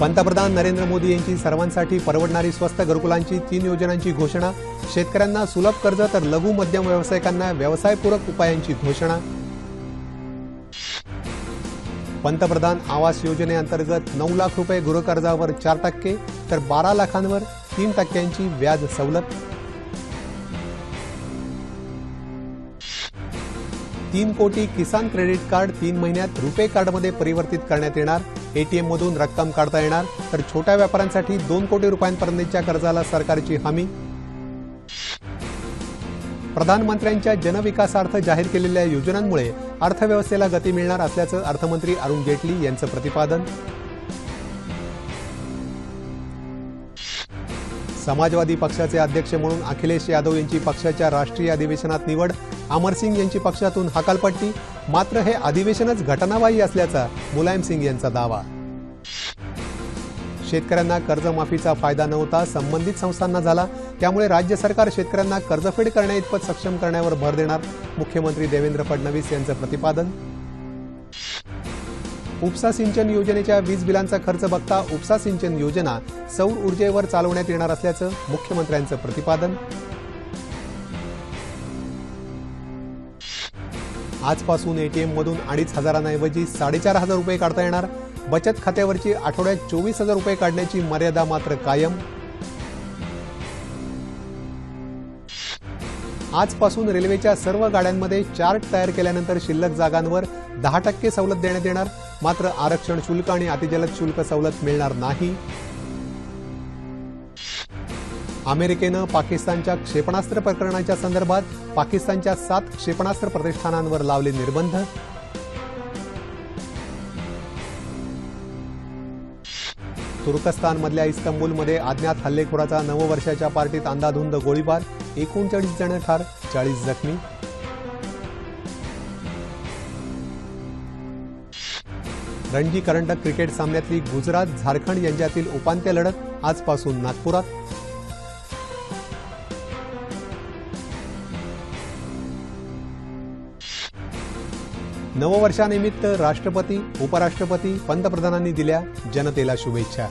पंतप्रधान नरेंद्र मोदी यांची सर्वांसाठी परवडणारी स्वस्त घरकुलांची तीन योजनांची घोषणा शेतकऱ्यांना सुलभ कर्ज तर लघु मध्यम व्यावसायिकांना व्यवसायपूरक उपायांची घोषणा. पंतप्रधान आवास योजनेअंतर्गत नऊ लाख रुपये गृहकर्जावर चार टक्के तर बारा लाखांवर तीन टक्क्यांची व्याज सवलत. तीन कोटी किसान क्रेडिट कार्ड तीन महिन्यात रुपे कार्डमध्ये परिवर्तित करण्यात येणार. एटीएम मधून रक्कम काढता येणार तर छोट्या व्यापाऱ्यांसाठी दोन कोटी रुपयांपर्यंतच्या कर्जाला सरकारची हमी. प्रधानमंत्र्यांच्या जनविकासार्थ जाहीर केलेल्या योजनांमुळे अर्थव्यवस्थेला गती मिळणार असल्याचं अर्थमंत्री अरुण जेटली यांचं प्रतिपादन. समाजवादी पक्षाचे अध्यक्ष म्हणून अखिलेश यादव यांची पक्षाच्या राष्ट्रीय अधिवेशनात निवड अमरसिंग यांची पक्षातून हकालपट्टी मात्र हे अधिवेशनच घटनाबाह्य असल्याचा मुलायम सिंग यांचा दावा. शेतकऱ्यांना कर्जमाफीचा फायदा नव्हता संबंधित संस्थांना झाला. त्यामुळे राज्य सरकार शेतकऱ्यांना कर्जफेड करण्याइतपत सक्षम करण्यावर भर देणार. मुख्यमंत्री देवेंद्र फडणवीस यांचं प्रतिपादन. उपसा सिंचन योजनेच्या वीज बिलांचा खर्च बघता उपसा सिंचन योजना सौर ऊर्जेवर चालवण्यात येणार असल्याचं मुख्यमंत्र्यांचं प्रतिपादन. आजपासून एटीएम मधून अडीच हजारांऐवजी साडेचार हजार रुपये काढता येणार. बचत खात्यावरची आठवड्यात चोवीस हजार रुपये काढण्याची मर्यादा मात्र कायम. आजपासून रेल्वेच्या सर्व गाड्यांमध्ये चार्ट तयार केल्यानंतर शिल्लक जागांवर दहा टक्के सवलत देण्यात येणार. मात्र आरक्षण शुल्क आणि अतिजलद शुल्क सवलत मिळणार नाही. अमेरिकेनं पाकिस्तानच्या क्षेपणास्त्र प्रकरणाच्या संदर्भात पाकिस्तानच्या सात क्षेपणास्त्र प्रतिष्ठानांवर लावले निर्बंध. तुर्कस्तानमधल्या इस्तंबूलमध्ये अज्ञात हल्लेखोराचा नववर्षाच्या पार्टीत अंदाधुंद गोळीबार एकोणचाळीस जण ठार चाळीस जखमी. रणजी करंडक क्रिकेट सामन्यातली गुजरात झारखंड यांच्यातील उपांत्य लढत आजपासून नागपुरात. नववर्षानिमित्त राष्ट्रपती उपराष्ट्रपती पंतप्रधानांनी दिल्या जनतेला शुभेच्छा.